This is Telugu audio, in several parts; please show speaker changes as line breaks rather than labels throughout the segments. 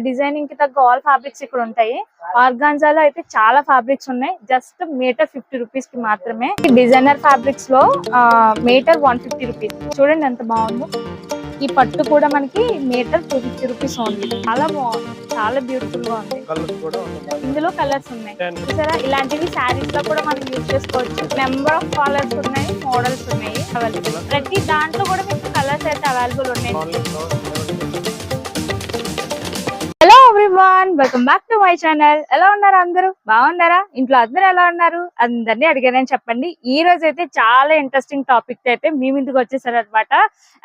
డిజైనింగ్కి తగ్గ ఆల్ ఫ్యాబ్రిక్స్ ఇక్కడ ఉంటాయి. ఆర్గాన్జాలో అయితే చాలా ఫ్యాబ్రిక్స్ ఉన్నాయి. జస్ట్ మీటర్ ఫిఫ్టీ రూపీస్కి మాత్రమే డిజైనర్ ఫ్యాబ్రిక్స్లో మీటర్ వన్ ఫిఫ్టీ రూపీస్. చూడండి ఎంత బాగుందో. ఈ పట్టు కూడా మనకి మీటర్ టూ ఫిఫ్టీ రూపీస్ ఉంది చాలా బాగుంది. చాలా బ్యూటిఫుల్గా ఉంది ఇందులో కలర్స్ ఉన్నాయి. చూసారా? ఇలాంటివి శారీస్లో కూడా మనం యూజ్ చేసుకోవచ్చు. నెంబర్ ఆఫ్ కలర్స్ ఉన్నాయి మోడల్స్ ఉన్నాయి. అవైలబుల్ ప్రతి దాంట్లో కూడా మీకు కలర్స్ అయితే అవైలబుల్ ఉన్నాయి. Everyone welcome back to my channel ఎలా ఉన్నారు అందరూ? బాగున్నారా? ఇంట్లో అందరూ ఎలా ఉన్నారు? అందరినీ అడిగానని చెప్పండి. ఈ రోజు అయితే చాలా ఇంట్రెస్టింగ్ టాపిక్ అయితే మీ ముందుకు వచ్చేసారు అనమాట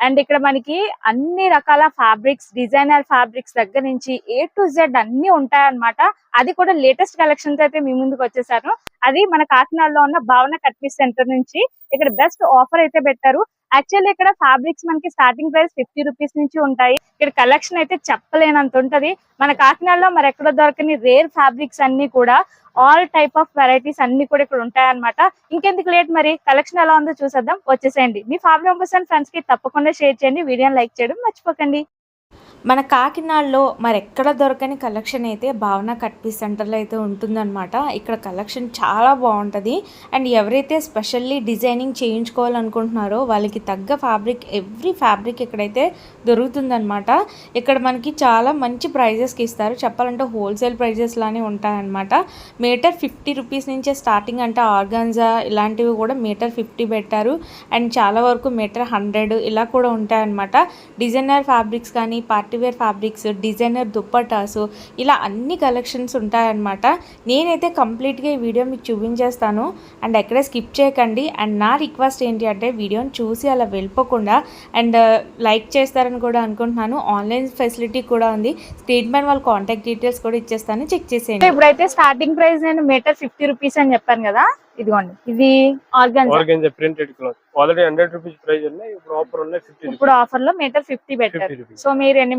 అండ్ ఇక్కడ మనకి అన్ని రకాల ఫ్యాబ్రిక్స్ డిజైనర్ ఫ్యాబ్రిక్స్ దగ్గర నుంచి ఏ టు జెడ్ అన్ని ఉంటాయన్నమాట. అది కూడా లేటెస్ట్ కలెక్షన్స్ అయితే మీ ముందుకు వచ్చేసాను. అది మన కాకినాడలో ఉన్న భావన కట్పీస్ సెంటర్ నుంచి ఇక్కడ బెస్ట్ ఆఫర్ అయితే పెట్టారు. యాక్చువల్లీ ఇక్కడ ఫ్యాబ్రిక్స్ మనకి స్టార్టింగ్ ప్రైస్ ఫిఫ్టీ రూపీస్ నుంచి ఉంటాయి. ఇక్కడ కలెక్షన్ అయితే చెప్పలేనంత ఉంటది. మన కాకినాడలో మరి ఎక్కడ దొరకని రేర్ ఫ్యాబ్రిక్స్ అన్ని కూడా ఆల్ టైప్ ఆఫ్ వెరైటీస్ అన్ని కూడా ఇక్కడ ఉంటాయన్నమాట. ఇంకెందుకు లేట్ మరి? కలెక్షన్ ఎలా ఉందో చూసేద్దాం. వచ్చేసేయండి. మీ ఫ్యామిలీ మెంబర్స్ అండ్ ఫ్రెండ్స్కి తప్పకుండా షేర్ చేయండి. వీడియోని లైక్ చేయడం మర్చిపోకండి.
మన కాకినాడలో మరి ఎక్కడ దొరకని కలెక్షన్ అయితే భావన కట్ పీస్ సెంటర్లో అయితే ఉంటుందన్నమాట. ఇక్కడ కలెక్షన్ చాలా బాగుంటుంది. అండ్ ఎవరైతే స్పెషల్లీ డిజైనింగ్ చేయించుకోవాలనుకుంటున్నారో వాళ్ళకి తగ్గ ఫ్యాబ్రిక్ ఎవ్రీ ఫ్యాబ్రిక్ ఇక్కడైతే దొరుకుతుందన్నమాట. ఇక్కడ మనకి చాలా మంచి ప్రైజెస్కి ఇస్తారు. చెప్పాలంటే హోల్సేల్ ప్రైజెస్ లానే ఉంటాయన్నమాట. మీటర్ ఫిఫ్టీ రూపీస్ నుంచే స్టార్టింగ్ అంటే ఆర్గాన్జా ఇలాంటివి కూడా మీటర్ ఫిఫ్టీ పెట్టారు. అండ్ చాలా వరకు మీటర్ హండ్రెడ్ ఇలా కూడా ఉంటాయన్నమాట. డిజైనర్ ఫ్యాబ్రిక్స్ కానీ party party wear fabrics designer dupattas ఇలా అన్ని కలెక్షన్స్ ఉంటాయన్నమాట. నేనైతే కంప్లీట్గా ఈ వీడియో మీకు చూపించేస్తాను. అండ్ ఎక్కడ స్కిప్ చేయకండి. అండ్ నా రిక్వెస్ట్ ఏంటి అంటే వీడియోని చూసి అలా వెళ్ళిపోకుండా అండ్ uh, లైక్ చేస్తారని కూడా అనుకుంటున్నాను. ఆన్లైన్ ఫెసిలిటీ కూడా ఉంది. స్క్రీన్ పైన వాళ్ళ కాంటాక్ట్ డీటెయిల్స్ కూడా ఇచ్చేస్తాను. చెక్ చేసేయండి.
ఇప్పుడైతే స్టార్టింగ్ ప్రైస్ నేను మీటర్ ఫిఫ్టీ రూపీస్ అని చెప్పాను కదా. ఇదిగోండి. ఇది organ
printed cloth. Already hundred rupees price ఉన్నాయి. ఇప్పుడు ఆఫర్ ఉన్నాయి ఫిఫ్టీ
ఇప్పుడు ఆఫర్లో మీటర్ ఫిఫ్టీ పెట్టారు. సో మీరు ఎన్ని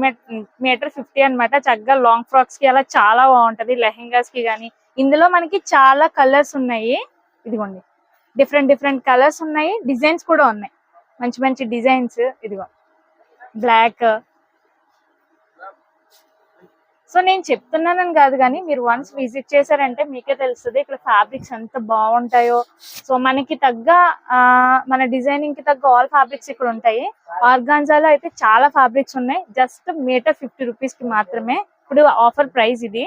మీటర్ ఫిఫ్టీ అన్నమాట చక్కగా లాంగ్ ఫ్రాక్స్కి అలా చాలా బాగుంటది. లెహెంగాస్కి గానీ. ఇందులో మనకి చాలా కలర్స్ ఉన్నాయి. ఇదిగోండి. డిఫరెంట్ డిఫరెంట్ కలర్స్ ఉన్నాయి. డిజైన్స్ కూడా ఉన్నాయి. మంచి మంచి డిజైన్స్ ఇదిగో. బ్లాక్ సో నేను చెప్తున్నానని కాదు కానీ మీరు వన్స్ విజిట్ చేశారంటే మీకే తెలుస్తుంది ఇక్కడ ఫ్యాబ్రిక్స్ ఎంత బాగుంటాయో. సో మనకి తగ్గ ఆ, మన డిజైనింగ్కి తగ్గ ఆల్ ఫ్యాబ్రిక్స్ ఇక్కడ ఉంటాయి. ఆర్గాన్జాలో అయితే చాలా ఫ్యాబ్రిక్స్ ఉన్నాయి. జస్ట్ మీటర్ ఫిఫ్టీ రూపీస్కి మాత్రమే. ఇప్పుడు ఆఫర్ ప్రైస్ ఇది.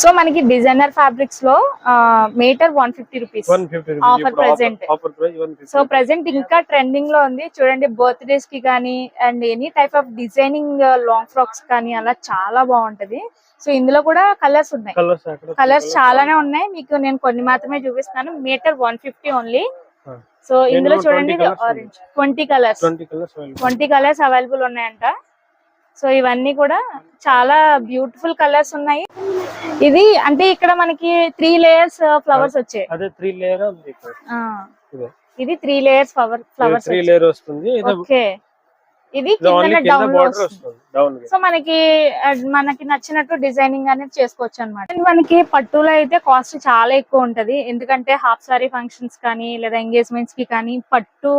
సో మనకి designer ఫ్యాబ్రిక్స్లో metre one
fifty rupees.
Offer
price
one
so
present ఇంకా ట్రెండింగ్లో ఉంది. చూడండి బర్త్డేస్కి కానీ and any type of designing long frocks కానీ అలా చాలా బాగుంటది. సో ఇందులో కూడా కలర్స్ ఉన్నాయి.
కలర్స్
చాలానే ఉన్నాయి. మీకు నేను కొన్ని మాత్రమే చూపిస్తాను metre one fifty
only.
So ఇందులో చూడండి
20 colours
orange
twenty colours
twenty colours available ఉన్నాయంట. సో ఇవన్నీ కూడా చాలా బ్యూటిఫుల్ కలర్స్ ఉన్నాయి. ఇది అంటే ఇక్కడ మనకి త్రీ లేయర్స్ ఫ్లవర్స్ వచ్చాయి.
అదే త్రీ లేయర్ ఉంది ఇక్కడ.
ఆ,
ఇదే.
Three layers flower flowers
three layer వస్తుంది. ఇది
ఓకే. ఇది డౌన్ సో మనకి మనకి నచ్చినట్టు డిజైనింగ్ అనేది చేసుకోవచ్చు అనమాట మనకి పట్టులో అయితే కాస్ట్ చాలా ఎక్కువ ఉంటది. ఎందుకంటే హాఫ్ సారీ ఫంక్షన్స్ కానీ లేదా ఎంగేజ్మెంట్స్కి కానీ పట్టు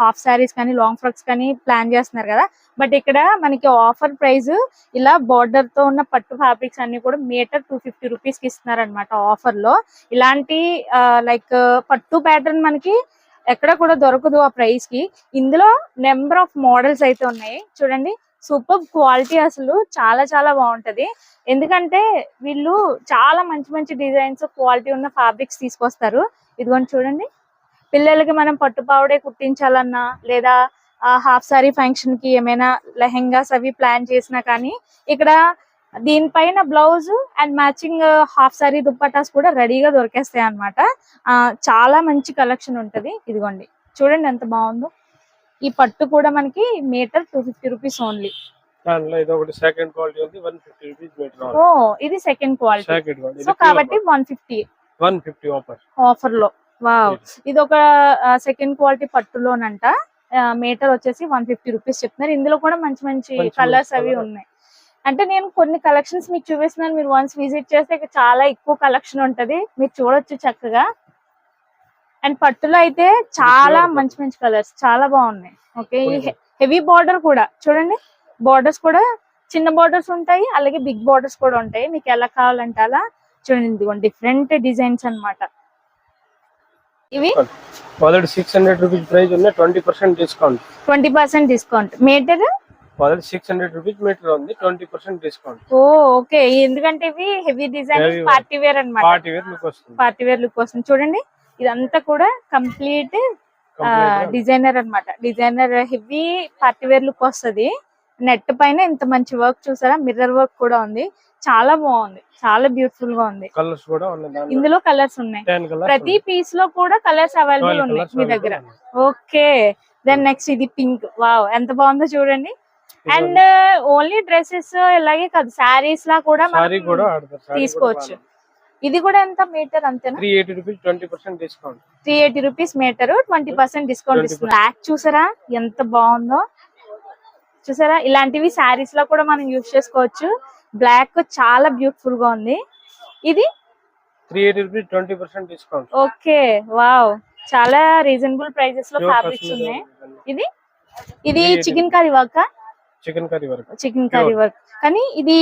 హాఫ్ సారీస్ కానీ లాంగ్ ఫ్రాక్స్ కానీ ప్లాన్ చేస్తున్నారు కదా. బట్ ఇక్కడ మనకి ఆఫర్ ప్రైస్ ఇలా బార్డర్తో ఉన్న పట్టు ఫ్యాబ్రిక్స్ అన్ని కూడా మీటర్ టూ ఫిఫ్టీ రూపీస్కి ఇస్తున్నారు అనమాట ఆఫర్లో. ఇలాంటి లైక్ పట్టు ప్యాటర్న్ మనకి ఎక్కడ కూడా దొరకదు ఆ ప్రైస్కి. ఇందులో నెంబర్ ఆఫ్ మోడల్స్ అయితే ఉన్నాయి. చూడండి సూపర్ క్వాలిటీ అసలు చాలా చాలా బాగుంటది. ఎందుకంటే వీళ్ళు చాలా మంచి మంచి డిజైన్స్ క్వాలిటీ ఉన్న ఫ్యాబ్రిక్స్ తీసుకొస్తారు. ఇదిగోండి చూడండి. పిల్లలకి మనం పట్టు పావడే కుట్టించాలన్నా లేదా హాఫ్ సారీ ఫంక్షన్కి ఏమైనా లెహెంగాస్ అవి ప్లాన్ చేసినా కానీ ఇక్కడ దీనిపైన blouse and matching half sari dupattas కూడా రెడీగా దొరికేస్తాయి అనమాట చాలా మంచి కలెక్షన్ ఉంటది. ఇదిగోండి. చూడండి ఎంత బాగుందో. ఈ పట్టు కూడా మనకి
metre two fifty rupees only.
ఓ ఇది సెకండ్ క్వాలిటీ సో కాబట్టి one
fifty one fifty
offer ఆఫర్లో వావ్ ఇది ఒక సెకండ్ క్వాలిటీ పట్టులోనంట. మీటర్ వచ్చేసి వన్ ఫిఫ్టీ రూపీస్ చెప్తున్నారు. ఇందులో కూడా మంచి మంచి కలర్స్ అవి. ఉన్నాయి. అంటే నేను కొన్ని కలెక్షన్స్ మీకు చూపిస్తున్నాను. మీరు వన్స్ విజిట్ చేస్తే ఇక్కడ చాలా ఎక్కువ కలెక్షన్ ఉంటది. మీరు చూడొచ్చు చక్కగా. అండ్ పట్టులో అయితే చాలా మంచి మంచి కలర్స్ చాలా బాగున్నాయి. ఓకే. హెవీ బార్డర్ కూడా చూడండి. బార్డర్స్ కూడా చిన్న బార్డర్స్ ఉంటాయి. అలాగే బిగ్ బార్డర్స్ కూడా ఉంటాయి. మీకు ఎలా కావాలంటే అలా చూడండి. ఇదిగోండి. డిఫరెంట్ డిజైన్స్ అన్నమాట. ఇవి
సిక్స్ హండ్రెడ్ రూపీస్ ప్రైస్ ఉన్నాయి. Twenty percent discount
twenty percent discount. Metre
already six hundred rupees metre ఉంది ట్వంటీ పర్సెంట్ డిస్కౌంట్
ఓ ఓకే. ఎందుకంటే ఇవి హెవీ డిజైన్. పార్టీ వేర్ అన్నమాట.
పార్టీ వేర్ లుక్ వస్తుంది.
పార్టీ వేర్ లుక్ వస్తుంది. చూడండి ఇదంతా కూడా కంప్లీట్ డిజైనర్ అన్నమాట. Designer heavy party wear look వస్తది. నెట్ పైన ఇంత మంచి వర్క్ చూసారా? మిర్రర్ వర్క్ కూడా ఉంది. చాలా బాగుంది. చాలా బ్యూటిఫుల్గా ఉంది.
కలర్స్ కూడా
ఇందులో కలర్స్ ఉన్నాయి. ప్రతి పీస్లో కూడా కలర్స్ అవైలబుల్ ఉన్నాయి మీ దగ్గర. ఓకే దెన్ నెక్స్ట్ ఇది పింక్ వావ్ ఎంత బాగుందో చూడండి. అండ్ ఓన్లీ డ్రెస్సెస్ ఇలాగే కాదు శారీస్ లా కూడా తీసుకోవచ్చు. ఇది కూడా ఎంత మీటర్ అంతేనా?
Three eighty rupees twenty percent discount
three eighty rupees metre twenty percent discount
20%
ఇస్తుంది బ్లాక్ చూసారా? ఎంత బాగుందో. చూసారా? ఇలాంటివి శారీస్లో కూడా మనం యూజ్ చేసుకోవచ్చు. బ్లాక్ చాలా బ్యూటిఫుల్గా ఉంది. ఇది?
Three eighty rupees twenty percent discount
okay wow చాలా రీజనబుల్ ప్రైజెస్లో ఫ్యాబ్రిక్స్ ఉన్నాయి. ఇది? ఇది chikankari work
chikankari వరకు.
Chikankari work. కానీ ఇది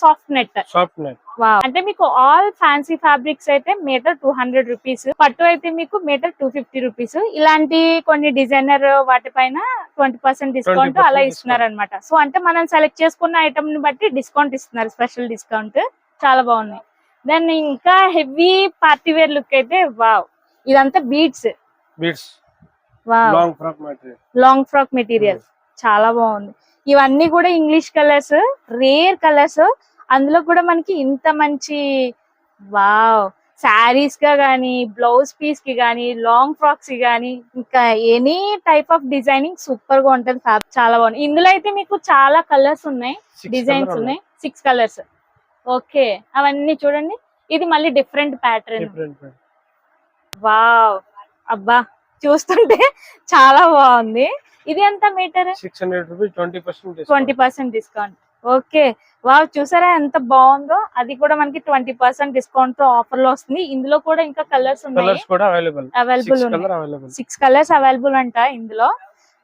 soft net
soft net
wow అంటే మీకు ఆల్ ఫ్యాన్సీ ఫ్యాబ్రిక్స్ అయితే మీటర్ టూ హండ్రెడ్ రూపీస్ పట్టు అయితే మీకు మీటర్ టూ ఫిఫ్టీ రూపీస్ ఇలాంటి కొన్ని డిజైనర్ వాటిపైన ట్వంటీ పర్సెంట్ డిస్కౌంట్
20%
అలా ఇస్తున్నారు అనమాట సో అంటే మనం సెలెక్ట్ చేసుకున్న ఐటమ్ని బట్టి డిస్కౌంట్ ఇస్తున్నారు. స్పెషల్ డిస్కౌంట్ చాలా బాగున్నాయి. దెన్ ఇంకా హెవీ పార్టీ వేర్ లుక్ అయితే వావ్ ఇదంతా
beads beads
long frock material చాలా బాగుంది. ఇవన్నీ కూడా ఇంగ్లీష్ కలర్స్ రేర్ కలర్స్ అందులో కూడా మనకి ఇంత మంచి వావ్ శారీస్గా గానీ బ్లౌజ్ పీస్కి గానీ లాంగ్ ఫ్రాక్స్కి గానీ ఇంకా ఎనీ టైప్ ఆఫ్ డిజైనింగ్ సూపర్గా ఉంటది ఫ్యాబ్రిక్ చాలా బాగుంది. ఇందులో అయితే మీకు చాలా కలర్స్ ఉన్నాయి డిజైన్స్ ఉన్నాయి. సిక్స్ కలర్స్ ఓకే అవన్నీ చూడండి. ఇది మళ్ళీ డిఫరెంట్ ప్యాటర్న్ వావ్. అబ్బా చూస్తుంటే చాలా బాగుంది. ఇది ఎంత metre?
Six hundred rupees twenty percent
twenty percent discount okay. Wow చూసారా ఎంత బాగుందో? అది కూడా మనకి ట్వంటీ పర్సెంట్ డిస్కౌంట్తో ఆఫర్లో వస్తుంది. ఇందులో కూడా ఇంకా కలర్స్ ఉన్నాయి.
అవైలబుల్ సిక్స్
కలర్స్ అవైలబుల్ అంట ఇందులో.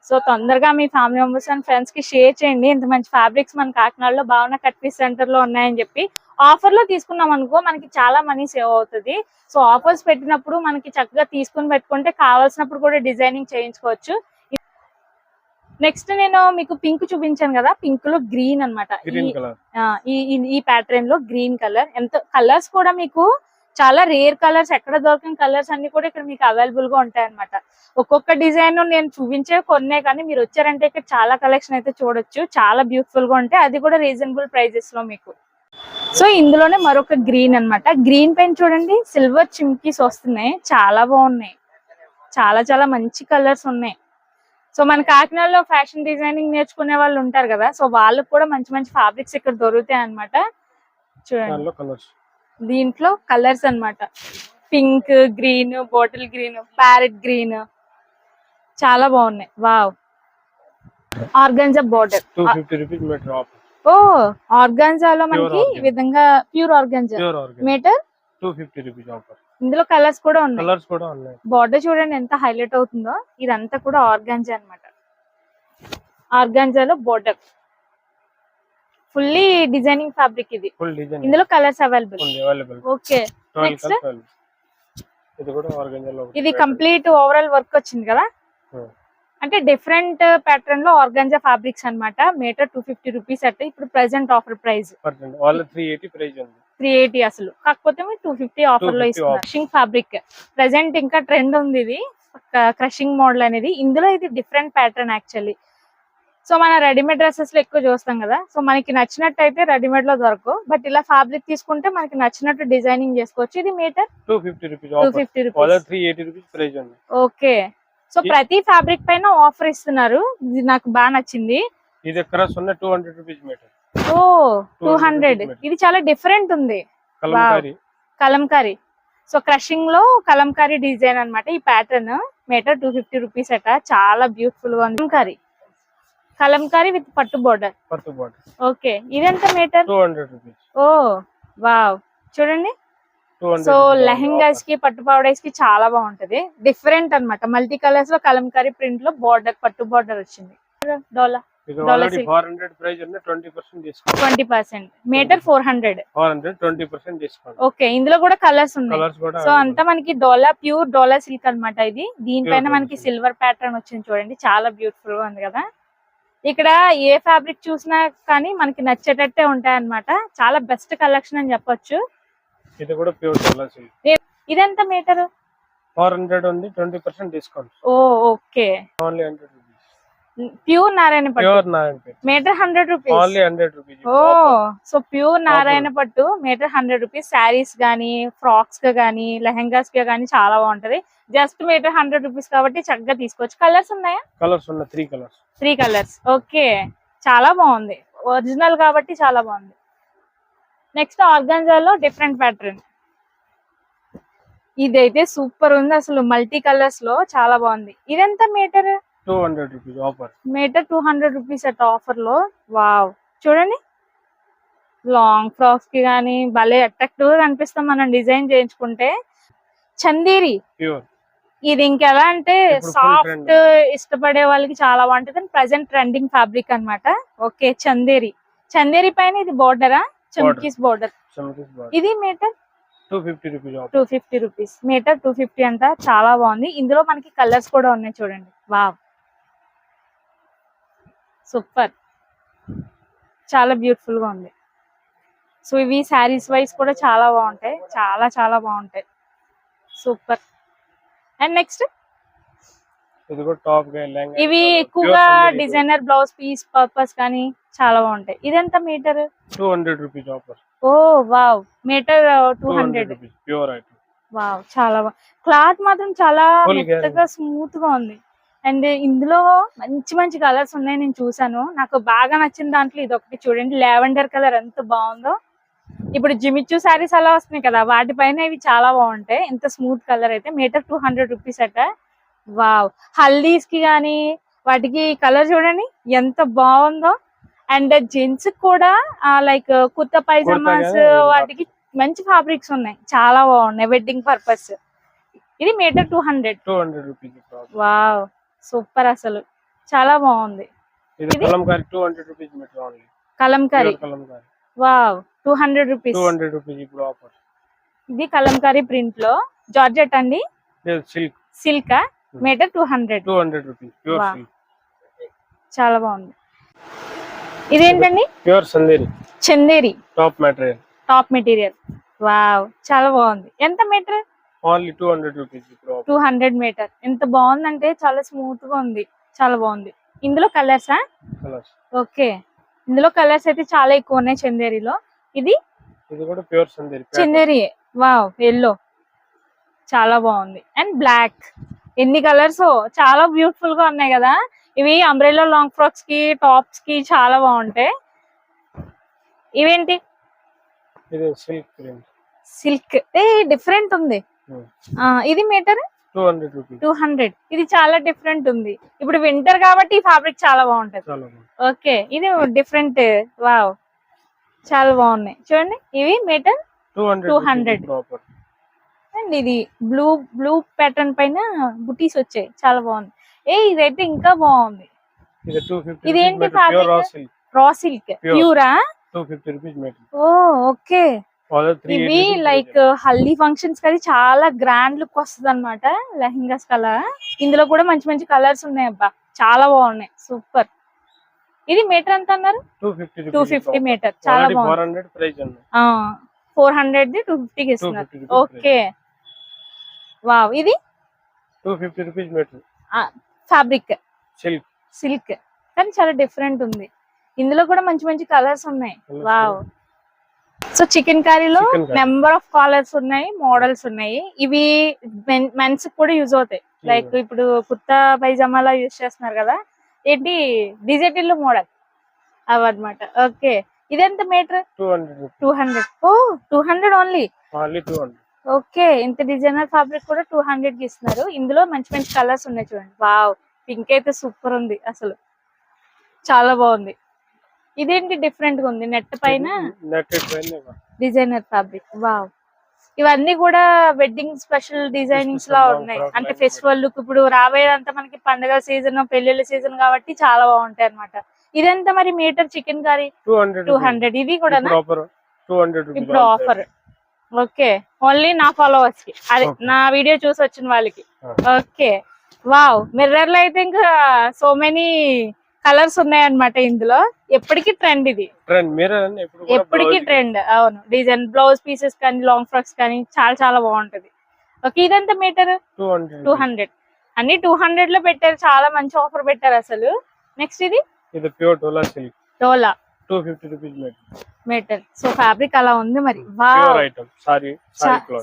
సో తొందరగా మీ ఫ్యామిలీ మెంబర్స్ అండ్ ఫ్రెండ్స్కి షేర్ చేయండి. ఇంత మంచి ఫ్యాబ్రిక్స్ మన కాకినాడలో భావన కట్ పీస్ సెంటర్లో ఉన్నాయని చెప్పి ఆఫర్లో తీసుకున్నాం అనుకో మనకి చాలా మనీ సేవ్ అవుతుంది. సో ఆఫర్స్ పెట్టినప్పుడు మనకి చక్కగా తీసుకుని పెట్టుకుంటే కావాల్సినప్పుడు కూడా డిజైనింగ్ చేయించుకోవచ్చు. నెక్స్ట్ నేను మీకు పింక్ చూపించాను కదా పింక్లో గ్రీన్ అన్నమాట.
గ్రీన్
ఈ- ప్యాటర్న్లో గ్రీన్ కలర్. ఎంత కలర్స్ కూడా మీకు చాలా రేర్ కలర్స్ ఎక్కడ దొరకని కలర్స్ అన్ని కూడా ఇక్కడ మీకు అవైలబుల్గా ఉంటాయి అనమాట ఒక్కొక్క డిజైన్ నేను చూపించే కొన్నే కానీ మీరు వచ్చారంటే ఇక్కడ చాలా కలెక్షన్ అయితే చూడొచ్చు. చాలా బ్యూటిఫుల్గా ఉంటాయి. అది కూడా రీజనబుల్ ప్రైజెస్లో మీకు. సో ఇందులోనే మరొక గ్రీన్ అన్నమాట. గ్రీన్ పెన్ చూడండి సిల్వర్ చిమ్కీస్ వస్తున్నాయి. చాలా బాగున్నాయి. చాలా చాలా మంచి కలర్స్ ఉన్నాయి. సో మన కాకినాడలో ఫ్యాషన్ డిజైనింగ్ నేర్చుకునే వాళ్ళు ఉంటారు కదా సో వాళ్ళకి కూడా మంచి మంచి ఫ్యాబ్రిక్స్ ఇక్కడ దొరుకుతాయి అన్నమాట. చూడండి. దీంట్లో కలర్స్ అన్నమాట. Pink green bottle green parrot green చాలా బాగున్నాయి. వావ్ ఆర్గంజా బోర్డర్ ఓ ఆర్గాన్జాలో మనకి ఈ. విధంగా
pure organza
metre
two fifty rupees offer
ఇందులో కలర్స్ కూడా ఉన్నాయి.
కలర్స్ కూడా ఉన్నాయి.
బార్డర్ చూడండి ఎంత హైలైట్ అవుతుందో. ఇదంతా కూడా ఆర్గాన్జా అన్నమాట. ఆర్గాన్జాలో బోర్డర్. ఫుల్లీ డిజైనింగ్ ఫ్యాబ్రిక్ ఇది. ఇందులో కలర్స్ అవైలబుల్. ఓకే?
కలర్ ఇది కూడా ఆర్గంజాలో
ఇది కంప్లీట్ ఓవరాల్ వర్క్ వచ్చింది కదా. అంటే డిఫరెంట్ ప్యాటర్న్లో ఆర్గాన్జా ఫ్యాబ్రిక్స్ అన్నమాట. మీటర్ టూ ఫిఫ్టీ రూపీస్ అంటే ఇప్పుడు
present offer price
three eighty అసలు. కాకపోతే టూ ఫిఫ్టీ ఆఫర్లో
250
ఇస్తున్నారు. క్రషింగ్ ఫ్యాబ్రిక్ ప్రెసెంట్ ఇంకా ట్రెండ్ ఉంది ఇది. క్రషింగ్ మోడల్ అనేది. ఇందులో ఇది డిఫరెంట్ ప్యాటర్న్ యాక్చువల్లీ సో మన రెడీమేడ్ డ్రెస్సెస్లో ఎక్కువ చూస్తాం కదా. సో మనకి నచ్చినట్టు అయితే రెడీమేడ్లో దొరకవు. బట్ ఇలా ఫ్యాబ్రిక్ తీసుకుంటే మనకి నచ్చినట్టు డిజైనింగ్ చేసుకోవచ్చు. ఇది
meter two fifty
rupees okay
so
ప్రతి ఫ్యాబ్రిక్ పైన ఆఫర్ ఇస్తున్నారు. ఇది నాకు బాగా నచ్చింది.
ఇది ఉన్న టూ హండ్రెడ్ రూపీస్ మీటర్.
ఓ టూ హండ్రెడ్. ఇది చాలా డిఫరెంట్ ఉంది.
కలంకారీ.
సో క్రషింగ్లో కలంకారీ డిజైన్ అన్నమాట ఈ pattern. Meter two fifty rupees అట. చాలా బ్యూటిఫుల్గా ఉంది. కలంకారీ. కలంకారీ విత్ పట్టు బోర్డర్
పట్టు బాటిల్
ఓకే. ఇదెంత మీటర్?
Two hundred rupees.
ఓ వావ్. చూడండి. సో లెహెంగాస్కి పట్టు పౌడర్స్కి చాలా బాగుంటది. డిఫరెంట్ అన్నమాట. మల్టీ కలర్స్లో కలంకారీ ప్రింట్లో బార్డర్ పట్టు బార్డర్ వచ్చింది. డోలా
twenty percent meter four hundred
okay ఇందులో కూడా కలర్స్ ఉన్నాయి. సో అంతా మనకి డోలా ప్యూర్ డోలా సిల్క్ అన్నమాట ఇది. దీనిపైన మనకి. సిల్వర్ ప్యాటర్న్ వచ్చింది చూడండి. చాలా బ్యూటిఫుల్గా ఉంది కదా. ఇక్కడ ఏ ఫ్యాబ్రిక్ చూసినా కానీ మనకి నచ్చేటట్టే ఉంటాయి అన్నమాట చాలా బెస్ట్ కలెక్షన్ అని చెప్పొచ్చు.
ఇది కూడా ప్యూర్ సిల్క్
ఇదెంత మీటర్?
ఫోర్ హండ్రెడ్ ఉంది ట్వంటీ పర్సెంట్ డిస్కౌంట్
ఓ
okay. Only hundred
pure Narayana పట్టు.
Pure Narayanpet
meter hundred rupees
only hundred rupees
ఓ సో ప్యూర్ నారాయణ పట్టు మీటర్ హండ్రెడ్ రూపీస్ శారీస్ గానీ ఫ్రాక్స్గా గానీ లెహంగాస్గా గానీ చాలా బాగుంటది. జస్ట్ మీటర్ హండ్రెడ్ రూపీస్ కాబట్టి చక్కగా తీసుకోవచ్చు. కలర్స్ ఉన్నాయా?
కలర్స్ ఉన్న three colours
three colours okay. చాలా బాగుంది. ఒరిజినల్ కాబట్టి చాలా బాగుంది. నెక్స్ట్ ఆర్గాన్జాలో డిఫరెంట్ ప్యాటర్న్. ఇదైతే సూపర్ ఉంది. అసలు మల్టీ కలర్స్లో చాలా బాగుంది. ఇదెంత
meter? Two hundred rupees
offer. Meter two hundred rupees at ఆఫర్లో వావ్. చూడండి. లాంగ్ ఫ్రాక్స్కి కానీ భలే అట్రాక్టివ్గా కనిపిస్తాం మనం డిజైన్ చేయించుకుంటే. చందేరి. ఇది ఇంకెలా అంటే సాఫ్ట్ ఇష్టపడే వాళ్ళకి చాలా బాగుంటుంది. ప్రజెంట్ ట్రెండింగ్ ఫ్యాబ్రిక్ అన్నమాట. ఓకే చందేరి. చందేరి పైన ఇది బోర్డరా? చమ్కీస్ బోర్డర్ ఇది
meter two fifty rupees
two fifty rupees meter two fifty అంట చాలా బాగుంది. ఇందులో మనకి కలర్స్ కూడా ఉన్నాయి చూడండి. వావ్ సూపర్ చాలా బ్యూటిఫుల్గా ఉంది. సో ఇవి శారీస్ వైస్ కూడా చాలా బాగుంటాయి. చాలా చాలా బాగుంటాయి. సూపర్ అండ్ నెక్స్ట్
ఇది కూడా టాప్
ఇవి ఎక్కువగా డిజైనర్ బ్లౌజ్ పీస్ పర్పస్ కానీ చాలా బాగుంటాయి. ఇదెంత meter?
Two hundred rupees offer
ఓ
wow.
Meter
two hundred pure item
wow చాలా క్లాత్ మాత్రం చాలా మెత్తగా స్మూత్గా ఉంది. అండ్ ఇందులో మంచి మంచి కలర్స్ ఉన్నాయి నేను చూసాను నాకు బాగా నచ్చిన దాంట్లో ఇది ఒకటి చూడండి లావెండర్ కలర్ ఎంత బాగుందో. ఇప్పుడు జిమిచ్చు శారీస్ అలా వస్తున్నాయి కదా వాటిపైన ఇవి చాలా బాగుంటాయి. ఎంత స్మూత్ కలర్ అయితే మీటర్ టూ హండ్రెడ్ రూపీస్ అట. వావ్. హల్దీస్కి గానీ వాటికి కలర్ చూడండి ఎంత బాగుందో. అండ్ జెంట్స్ కూడా లైక్ కుర్తా పైజామాస్ వాటికి మంచి ఫ్యాబ్రిక్స్ ఉన్నాయి. చాలా బాగున్నాయి వెడ్డింగ్ పర్పస్. ఇది meter two hundred.
Two hundred rupees
wow. Super అసలు. చాలా బాగుంది.
Kalamkari
wow. Two hundred rupees.
Two hundred rupees ఇప్పుడు ఆఫర్.
ఇది కలంకారీ ప్రింట్లో జార్జెట్ అండి. Silk. Silk.
Meter two hundred. Two
hundred
rupees
చాలా బాగుంది. ఇదేంటండి?
Pure Chanderi
Chanderi
top material
top material wow చాలా బాగుంది. ఎంత
meter? Only two hundred rupees
two hundred meter ఎంత బాగుందంటే చాలా స్మూత్గా ఉంది. చాలా బాగుంది. ఇందులో కలర్సా ఓకే ఇందులో కలర్స్ అయితే చాలా ఎక్కువ ఉన్నాయి చందేరిలో ఇది?
ఇది కూడా pure Chanderi
Chanderi wow yellow చాలా బాగుంది. అండ్ బ్లాక్ ఎన్ని కలర్స్? చాలా బ్యూటిఫుల్గా ఉన్నాయి కదా. ఇవి అంబ్రెల్లా లాంగ్ ఫ్రాక్స్కి టాప్స్కి చాలా బాగుంటాయి. ఇవేంటి?
సిల్క్
ఏ డిఫరెంట్ ఉంది. ఆ, ఇది మీటర్
టూ హండ్రెడ్
ఇది చాలా డిఫరెంట్ ఉంది. ఇప్పుడు వింటర్ కాబట్టి ఈ ఫ్యాబ్రిక్ చాలా బాగుంటది. ఓకే ఇది డిఫరెంట్ వావ్ చాలా బాగున్నాయి. చూడండి ఇవి meter
two hundred
200.
Proper
and ఇది బ్లూ బ్లూ ప్యాటర్న్ పైన బుటీస్ వచ్చాయి. చాలా బాగుంది. ఏ ఇదైతే ఇంకా బాగుంది.
ఇది టూ ఫిఫ్టీ
ఇదేంటి
ప్యూర్ రా? సిల్క్.
ప్యూరా ఓ ఓకే. ఇవి లైక్ హల్దీ ఫంక్షన్స్కి అది చాలా గ్రాండ్ లుక్ వస్తుంది అనమాట లెహంగాస్ కలర్ ఇందులో కూడా మంచి మంచి కలర్స్ ఉన్నాయి అబ్బా. చాలా బాగున్నాయి. సూపర్ ఇది మీటర్ ఎంత అన్నారు?
టూ ఫిఫ్టీ
మీటర్ చాలా బాగుంది. ఫోర్ హండ్రెడ్ ది టూ ఫిఫ్టీకి ఇస్తున్నారు.
250 rupees
ఓకే వావ్. ఇది?
Two fifty rupees meter
fabric
silk
silk కానీ చాలా డిఫరెంట్ ఉంది. ఇందులో కూడా మంచి మంచి కలర్స్ ఉన్నాయి. వావ్ సో చికెన్ కర్రీలో. నెంబర్ ఆఫ్ కలర్స్ ఉన్నాయి మోడల్స్ ఉన్నాయి. ఇవి మెన్స్ కూడా యూజ్ అవుతాయి. లైక్ ఇప్పుడు కుర్తా పైజామాలా యూజ్ చేస్తున్నారు కదా. ఏంటి? Digital model. అవన్నమాట. ఓకే ఇదెంత మీటర్
టూ హండ్రెడ్
ఓ టూ హండ్రెడ్ ఓన్లీ ఓకే ఇంత డిజైనర్ ఫ్యాబ్రిక్ కూడా టూ హండ్రెడ్కి ఇస్తున్నారు. ఇందులో మంచి మంచి కలర్స్ ఉన్నాయి చూడండి. వావ్ పింక్ అయితే సూపర్ ఉంది అసలు. చాలా బాగుంది. ఇదేంటి డిఫరెంట్గా ఉంది? నెట్ పైన? డిజైనర్ ఫ్యాబ్రిక్ వావ్ ఇవన్నీ కూడా వెడ్డింగ్ స్పెషల్ డిజైనింగ్స్ లా ఉన్నాయి. అంటే ఫెస్టివల్ లుక్ ఇప్పుడు రాబోయేదంతా మనకి పండగ సీజన్ పెళ్ళిళ్ళ సీజన్ కాబట్టి చాలా బాగుంటాయి అన్నమాట. ఇదంతా మరి metre chikankari?
Two hundred
ఇది కూడా
ఇప్పుడు ఆఫర్
ఓకే. ఓన్లీ నా ఫాలోవర్స్కి. అదే. నా వీడియో చూసి వచ్చిన వాళ్ళకి. ఓకే. వావ్ మిర్రర్లో అయితే ఇంకా సో మెనీ కలర్స్ ఉన్నాయన్నమాట ఇందులో. ఎప్పటికీ ట్రెండ్ ఇది. ఎప్పటికీ. ట్రెండ్ అవును. డిజైన్ బ్లౌజ్ పీసెస్ కానీ లాంగ్ ఫ్రాక్స్ కానీ చాలా చాలా బాగుంటది. ఓకే ఇదంతా మీటర్
టూ హండ్రెడ్
అన్ని టూ హండ్రెడ్లో పెట్టారు. చాలా మంచి ఆఫర్ పెట్టారు అసలు. నెక్స్ట్ ఇది?
ఇది ప్యూర్ టోలా సిల్క్
డోలా
two fifty rupees meter
meter so fabric అలా ఉంది మరి.
సారీ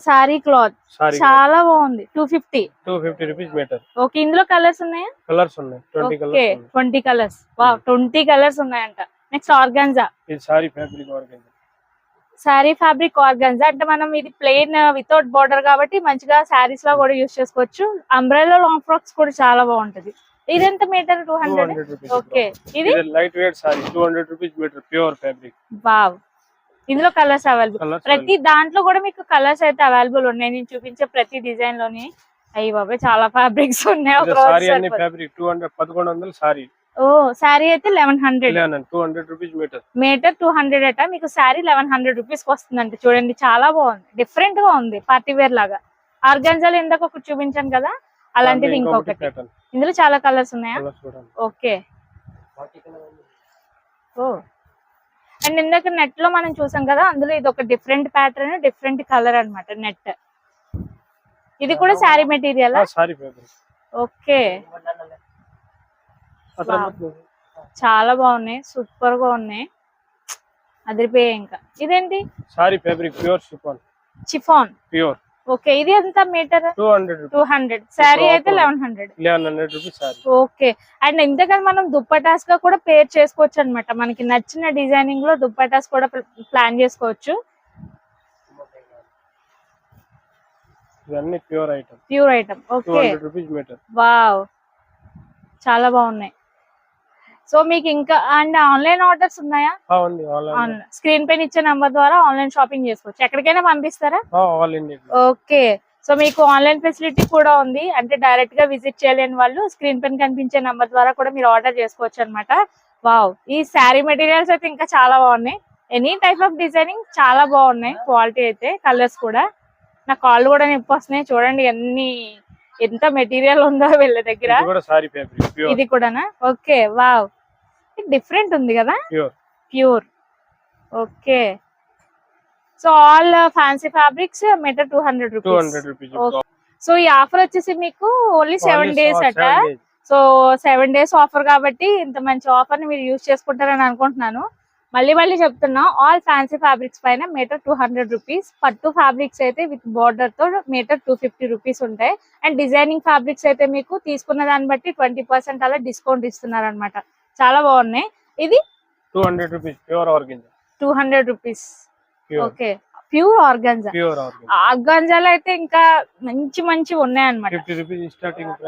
సారీ క్లాత్
చాలా బాగుంది. Two fifty
two fifty rupees meter
okay ఇందులో కలర్స్ ఉన్నాయా?
కలర్స్ ఉన్నాయి. ట్వంటీ కలర్స్
ట్వంటీ కలర్స్ వా ట్వంటీ కలర్స్ ఉన్నాయంట. నెక్స్ట్ ఆర్గాన్జా
ఇది sari fabric organza
sari fabric organza అంటే మనం ఇది ప్లెయిన్ వితౌట్ బార్డర్ కాబట్టి మంచిగా శారీస్ లా కూడా యూస్ చేసుకోవచ్చు. అంబ్రెల్లా లాంగ్ ఫ్రాక్స్ కూడా చాలా బాగుంటది. ఇది ఎంత మీటర్?
Two hundred?
ఓకే. ఇది
light weight sari two hundred rupees meter pure fabric.
Wow. ఇందులో కలర్స్ అవైలబుల్.
కలర్స్
ప్రతి దాంట్లో కూడా మీకు కలర్స్ అయితే అవైలబుల్ ఉన్నాయి. నేను చూపించే ప్రతి డిజైన్లోని. అయ్యి బాబాయ్ చాలా ఫ్యాబ్రిక్స్ ఉన్నాయి.
Sorry sorry.
ఓ శారీ అయితే eleven hundred
two hundred rupees meter.
Meter two hundred అట. మీకు శారీ లెవెన్ హండ్రెడ్ రూపీస్కి వస్తుందంట. చూడండి చాలా బాగుంది. డిఫరెంట్గా ఉంది పార్టీ వేర్ లాగా. ఆర్గంజాలు ఇందాక ఒకటి చూపించాను కదా అలాంటిది ఇంకొకటి. ఇందులో చాలా కలర్స్ ఉన్నాయా? ఓకే. ఓ. అండ్ ఇందాక నెట్లో మనం చూసాం కదా అందులో ఇది ఒక డిఫరెంట్ ప్యాటర్న్ డిఫరెంట్ కలర్ అన్నమాట నెట్ ఇది కూడా శారీ మెటీరియల్ ఓకే. చాలా బాగున్నాయి సూపర్గా ఉన్నాయి. అదిరిపోయాయి ఇంకా. ఇదేంటి?
Sari fabric pure chiffon
chiffon
pure
okay ఇది ఎంత meter?
Two hundred
two hundred sari అయితే. Eleven
hundred eleven hundred rupees
okay. And ఇంతకన్నా మనం దుప్పటాస్గా కూడా పేర్ చేసుకోవచ్చు అన్నమాట. మనకి నచ్చిన డిజైనింగ్లో దుప్పటాస్ కూడా ప్లాన్ చేసుకోవచ్చు.
ఇవన్నీ pure
item pure
item
okay.
Hundred rupees meter
wow. చాలా బాగున్నాయి. సో మీకు ఇంకా అండ్ ఆన్లైన్ ఆర్డర్స్ ఉన్నాయా? స్క్రీన్ పైన ఇచ్చే నంబర్ ద్వారా ఆన్లైన్ షాపింగ్ చేసుకోవచ్చు. ఎక్కడికైనా పంపిస్తారా? ఓకే. సో మీకు ఆన్లైన్ ఫెసిలిటీ కూడా ఉంది. అంటే డైరెక్ట్గా విజిట్ చేయలేని వాళ్ళు స్క్రీన్ పైన కనిపించే నంబర్ ద్వారా కూడా మీరు ఆర్డర్ చేసుకోవచ్చు అనమాట వావ్. ఈ శారీ మెటీరియల్స్ అయితే ఇంకా చాలా బాగున్నాయి. ఎనీ టైప్ ఆఫ్ డిజైనింగ్ చాలా బాగున్నాయి. క్వాలిటీ అయితే కలర్స్ కూడా. నా కాళ్ళు కూడా నొప్పి వస్తున్నాయి. చూడండి ఎన్ని ఎంత మెటీరియల్ ఉందో వీళ్ళ దగ్గర?
ఇది
కూడానా? Okay wow. డిఫరెంట్ ఉంది కదా? Pure okay. So all fancy
fabrics
meter
two hundred
rupees. So ఈ ఆఫర్ వచ్చేసి మీకు ఓన్లీ సెవెన్ డేస్ అట. సో సెవెన్ డేస్ ఆఫర్ కాబట్టి ఇంత మంచి ఆఫర్ని మీరు యూజ్ చేసుకుంటారని అనుకుంటున్నాను. మళ్ళీ మళ్ళీ చెప్తున్నా ఆల్ ఫ్యాన్సీ ఫ్యాబ్రిక్స్ పైన మీటర్ టూ హండ్రెడ్ రూపీస్ పట్టు ఫ్యాబ్రిక్స్ అయితే విత్ బార్డర్తో మీటర్ టూ ఫిఫ్టీ రూపీస్ ఉంటాయి. అండ్ డిజైనింగ్ ఫ్యాబ్రిక్స్ అయితే మీకు తీసుకున్న దాన్ని బట్టి ట్వంటీ పర్సెంట్ అలా డిస్కౌంట్ ఇస్తున్నారు అనమాట చాలా బాగున్నాయి. ఇది
two
hundred rupees pure
two
hundred rupees okay
pure organza
ఆర్గాన్జాలో అయితే ఇంకా మంచి మంచి ఉన్నాయి అనమాట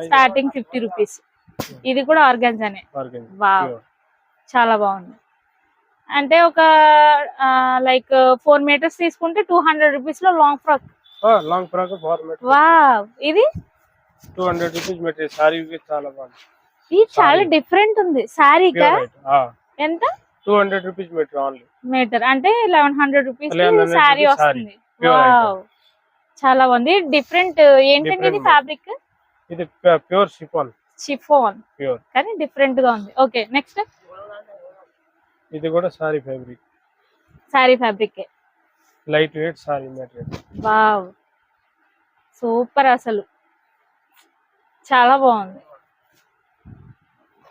స్టార్టింగ్
ఫిఫ్టీ రూపీస్ ఇది కూడా ఆర్గాన్జానే చాలా బాగుంది. అంటే ఒక లైక్ ఫోర్ మీటర్స్ తీసుకుంటే టూ హండ్రెడ్ రూపీస్లో long frock
long frock four meter
wow ఇది?
Two hundred rupees material sari చాలా బాగుంది.
ఇది చాలా డిఫరెంట్ ఉంది.
ఐటమ్
ఎంత?
Two hundred rupees only
meter అంటే eleven hundred rupees
1100
sari
rupees
వస్తుంది. చాలా బాగుంది. డిఫరెంట్ ఏంటంటే ఇది. ఫ్యాబ్రిక్
ఇది ప్యూర్ షిఫాన్
షిఫోన్
ప్యూర్
కానీ డిఫరెంట్గా ఉంది. ఓకే నెక్స్ట్
ఇది కూడా sari fabric
sari fabric
light weight sari material
wow super అసలు చాలా బాగుంది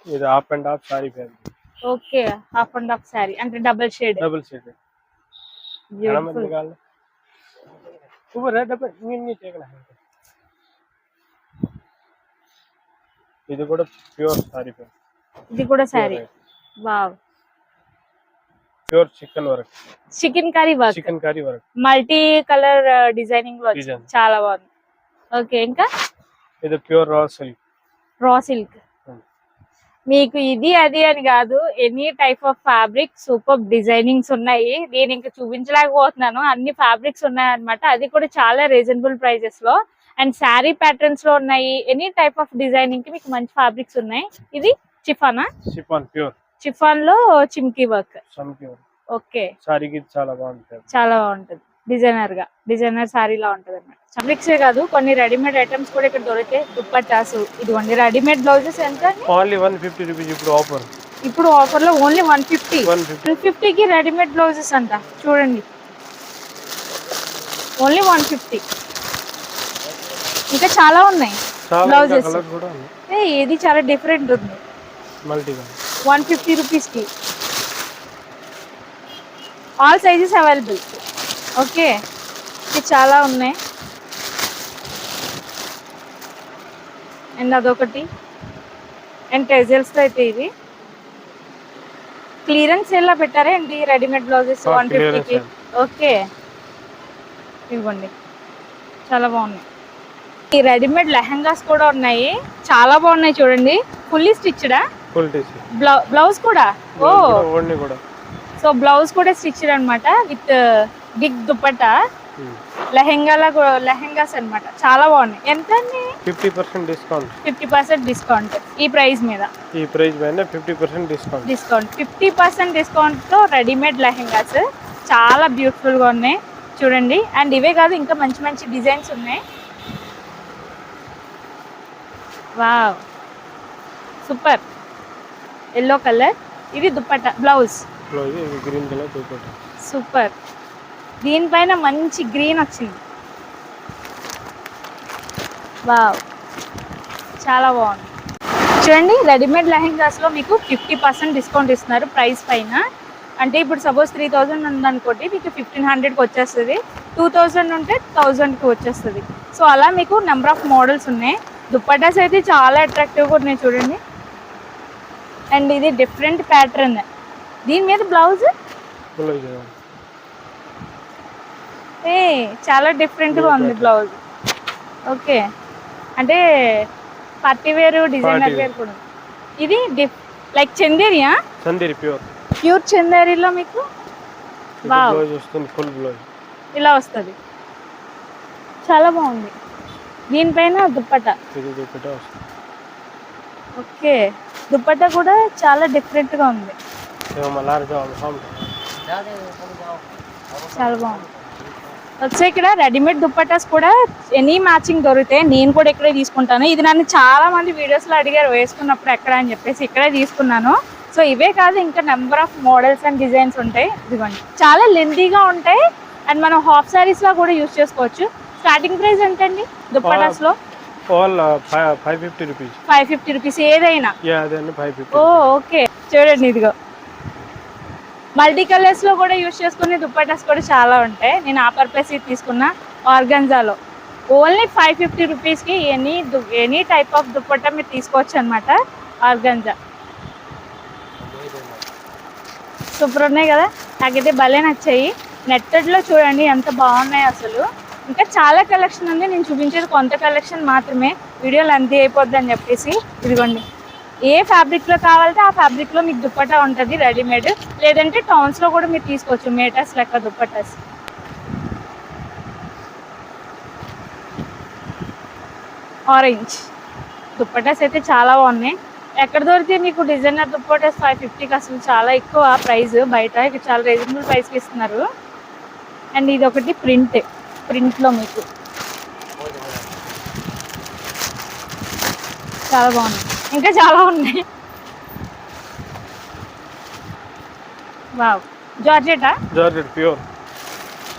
ఇది half and half sari fabric
okay half and half sari అంటే double shade
double shade
beautiful
కావాలి ऊपर है डबल नहीं नहीं देखना है ఇది కూడా ప్యూర్ సారీ
ఇది కూడా sari wow Pure chikan
work. Chikankari work.
Chikankari work. Multi colour డిజైనింగ్లో.
Design.
చాలా బాగుంది. ఓకే ఇంకా?
ఇది ప్యూర్ రా సిల్క్.
Raw silk.
Hmm.
మీకు ఇది అది అని కాదు any type of fabric super designings ఉన్నాయి. నేను ఇంకా చూపించలేకపోతున్నాను. అన్ని ఫ్యాబ్రిక్స్ ఉన్నాయి అన్నమాట అది కూడా చాలా రీజనబుల్ ప్రైజెస్లో. అండ్ శారీ ప్యాటర్న్స్లో ఉన్నాయి. ఎనీ టైప్ ఆఫ్ డిజైనింగ్కి మీకు మంచి ఫ్యాబ్రిక్స్ ఉన్నాయి. ఇది చిఫానా?
Chiffon
pure. చిఫాన్లో చిమ్కీ వర్క్. ఓకే.
సారీకి చాలా బాగుంటుంది.
చాలా బాగుంటది. డిజైనర్గా. డిజైనర్ సారీ లా ఉంటది అనమాట ఫ్యాబ్రిక్సే కాదు కొన్ని రెడీమేడ్ ఐటమ్స్ కూడా ఇక్కడ దొరికే దుప్పట్టాసు. ఇదిగోండి రెడీమేడ్ బ్లౌజెస్ ఎంత?
ఓన్లీ వన్ ఫిఫ్టీ రూపీస్ ఇప్పుడు ఆఫర్.
ఇప్పుడు ఆఫర్లో ఓన్లీ వన్ ఫిఫ్టీ
వన్
ఫిఫ్టీకి రెడీమేడ్ బ్లౌజెస్ అంట. చూడండి. ఓన్లీ వన్ ఫిఫ్టీ ఇంకా చాలా ఉన్నాయి ఏ, ఇది చాలా డిఫరెంట్ ఉంది.
మల్టీగా.
వన్ ఫిఫ్టీ రూపీస్కి. ఆల్ సైజెస్ అవైలబుల్ ఓకే ఇది చాలా ఉన్నాయి. అండ్ అదొకటి. అండ్ టెజల్స్తో అయితే ఇది క్లియరెన్స్ ఎలా పెట్టారా ఏంటి? రెడీమేడ్ బ్లౌజెస్ వన్ ఫిఫ్టీకి ఓకే. ఇవ్వండి. చాలా బాగున్నాయి. ఈ రెడీమేడ్ లెహంగాస్ కూడా ఉన్నాయి. చాలా బాగున్నాయి చూడండి. ఫుల్లీ స్టిచ్డా
ఫుల్
బ్లౌజ్ కూడా? ఓ.
ఓన్లీ కూడా.
సో బ్లౌజ్ కూడా స్టిచ్డ్ అన్నమాట. With big dupatta. లెహెంగాలా లెహెంగాస్ అన్నమాట. చాలా బాగున్నాయి. ఎంత అండి?
Fifty percent discount.
Fifty percent discount. ఈ ప్రైస్ మీద?
ఈ ప్రైస్ పైన fifty percent discount.
Discount. Fifty percent డిస్కౌంట్తో readymade lehengas. చాలా బ్యూటిఫుల్గా ఉన్నాయి. చూడండి. అండ్ ఇవే కాదు ఇంకా మంచి మంచి డిజైన్స్ ఉన్నాయి. వావ్. సూపర్. ఎల్లో కలర్ ఇది
dupatta blouse. Green colour dupatta
super. దీనిపైన మంచి గ్రీన్ వచ్చింది. వావ్. చాలా బాగుంది. చూడండి రెడీమేడ్ లెహెంగాస్లో మీకు ఫిఫ్టీ పర్సెంట్ డిస్కౌంట్ ఇస్తున్నారు ప్రైస్ పైన. అంటే ఇప్పుడు సపోజ్ త్రీ థౌజండ్ ఉందనుకోండి మీకు ఫిఫ్టీన్ హండ్రెడ్కి వచ్చేస్తుంది. టూ థౌజండ్ ఉంటే థౌజండ్కి వచ్చేస్తుంది. సో అలా మీకు నెంబర్ ఆఫ్ మోడల్స్ ఉన్నాయి. దుప్పటాస్ అయితే చాలా అట్రాక్టివ్గా ఉన్నాయి చూడండి. అండ్ ఇది డిఫరెంట్ ప్యాటర్న్. దీని మీద బ్లౌజ్? ఏ చాలా డిఫరెంట్గా ఉంది బ్లౌజ్. ఓకే. అంటే పార్టీ వేర్ డిజైనర్ వేర్. కూడా. ఇది డిఫ్ లైక్ చందేరియా
సందీర్ ప్యూర్.
ప్యూర్ చందేరిలో మీకు.
బ్లౌజ్ వస్తుంది ఫుల్ బ్లౌజ్.
ఇలా వస్తుంది. చాలా బాగుంది. దీనిపైన దుప్పట.
ఇది వస్తుంది.
ఓకే. దుప్పట కూడా చాలా డిఫరెంట్గా ఉంది. చాలా బాగుంది. వచ్చే ఇక్కడ రెడీమేడ్ దుప్పటాస్ కూడా ఎనీ మ్యాచింగ్ దొరుకుతాయి నేను కూడా ఇక్కడే తీసుకుంటాను. ఇది నన్ను చాలా మంది వీడియోస్లో అడిగారు వేసుకున్నప్పుడు ఎక్కడ అని చెప్పేసి ఇక్కడే తీసుకున్నాను. సో ఇవే కాదు ఇంకా number of models and designs ఉంటాయి. ఇదిగోండి. చాలా లెంతీగా ఉంటాయి. అండ్ మనం హాఫ్ సారీస్ లా కూడా యూస్ చేసుకోవచ్చు. స్టార్టింగ్ ప్రైస్ ఎంతండి
దుప్పటాస్లో all five fifty rupees
five fifty rupees ఏదైనా?
ఫైవ్ ఫిఫ్టీ
ఓ ఓకే. చూడండి ఇదిగో. మల్టీ కలర్స్లో కూడా యూస్ చేసుకునే దుప్పటాస్ కూడా చాలా ఉంటాయి. నేను ఆ పర్పస్ తీసుకున్నా ఆర్గన్జాలో. ఓన్లీ ఫైవ్ ఫిఫ్టీ రూపీస్కి any any type of dupatta మీరు తీసుకోవచ్చు అనమాట ఆర్గంజా సూపర్ ఉన్నాయి కదా? నాకైతే భలే నచ్చాయి. నెట్టెడ్లో చూడండి ఎంత బాగున్నాయి అసలు. ఇంకా చాలా కలెక్షన్ ఉంది. నేను చూపించేది కొంత కలెక్షన్ మాత్రమే. వీడియో లెంతీ అయిపోద్ది అని చెప్పేసి ఇదిగోండి. ఏ ఫ్యాబ్రిక్లో కావాలంటే ఆ ఫ్యాబ్రిక్లో మీకు దుప్పట్టా ఉంటుంది రెడీమేడ్ లేదంటే టౌన్స్లో కూడా మీరు తీసుకోవచ్చు మేటర్స్ లెక్క దుప్పటాస్. ఆరెంజ్ దుప్పటాస్ అయితే చాలా బాగున్నాయి. ఎక్కడ దొరికితే మీకు డిజైనర్ దుప్పటాస్ ఫైవ్ ఫిఫ్టీకి అసలు చాలా ఎక్కువ ప్రైస్ బయట ఇక్కడ చాలా రీజనబుల్ ప్రైస్కి ఇస్తున్నారు. అండ్ ఇది ఒకటి ప్రింట్ ప్రింట్లో మీకు. చాలా బాగుంది. ఇంకా చాలా ఉన్నాయి. వావ్. జార్జెటా?
Georgette
pure.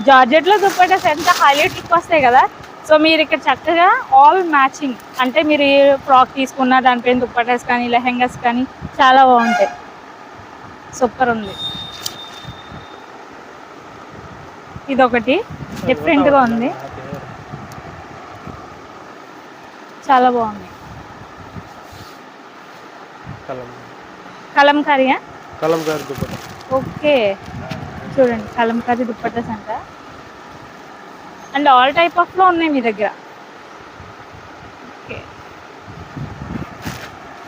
జార్జెట్లో దుప్పటాస్ ఎంత హైలైట్ లుక్ వస్తాయి కదా. సో మీరు ఇక్కడ చక్కగా ఆల్ మ్యాచింగ్. అంటే మీరు ఫ్రాక్ తీసుకున్న దానిపైన దుప్పటాస్ కానీ లెహెంగాస్ కానీ చాలా బాగుంటాయి. సూపర్ ఉంది. ఇదొకటి. డిఫరెంట్గా ఉంది. చాలా బాగుంది.
కలం.
కలంకారియా
కలంకారీ
ఓకే. చూడండి కలంకారీ దుప్పటాస్ అంట అండ్ ఆల్ టైప్ ఆఫ్లో ఉన్నాయి మీ దగ్గర. ఓకే.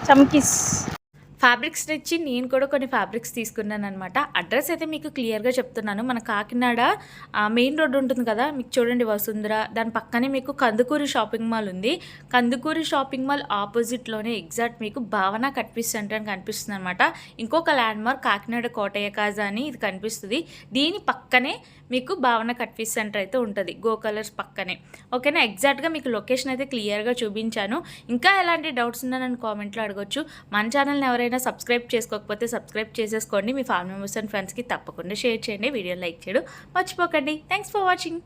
చమ్కీస్.
ఫ్యాబ్రిక్స్ తెచ్చి నేను కూడా కొన్ని ఫ్యాబ్రిక్స్ తీసుకున్నాను అనమాట అడ్రస్ అయితే మీకు క్లియర్గా చెప్తున్నాను. మన కాకినాడ మెయిన్ రోడ్ ఉంటుంది కదా మీకు చూడండి వసుంధర. దాని పక్కనే మీకు కందుకూరి షాపింగ్ మాల్ ఉంది. కందుకూరి షాపింగ్ మాల్ ఆపోజిట్లోనే ఎగ్జాక్ట్ మీకు భావన కట్పీస్ సెంటర్ అని కనిపిస్తుంది అనమాట ఇంకొక ల్యాండ్ మార్క్ కాకినాడ కోటయ్య కాజా అని ఇది కనిపిస్తుంది. దీని పక్కనే మీకు భావన కట్ఫీస్ సెంటర్ అయితే ఉంటుంది గో కలర్స్ పక్కనే. ఓకేనా? ఎగ్జాక్ట్గా మీకు లొకేషన్ అయితే క్లియర్గా చూపించాను. ఇంకా ఎలాంటి డౌట్స్ ఉన్నా నన్ను కామెంట్లో అడగొచ్చు. మన ఛానల్ని ఎవరైనా సబ్స్క్రైబ్ చేసుకోకపోతే సబ్స్క్రైబ్ చేసేసుకోండి. మీ ఫ్యామిలీ మెంబర్స్ అండ్ ఫ్రెండ్స్కి తప్పకుండా షేర్ చేయండి వీడియో లైక్ చేయడం మర్చిపోకండి. Thanks for watching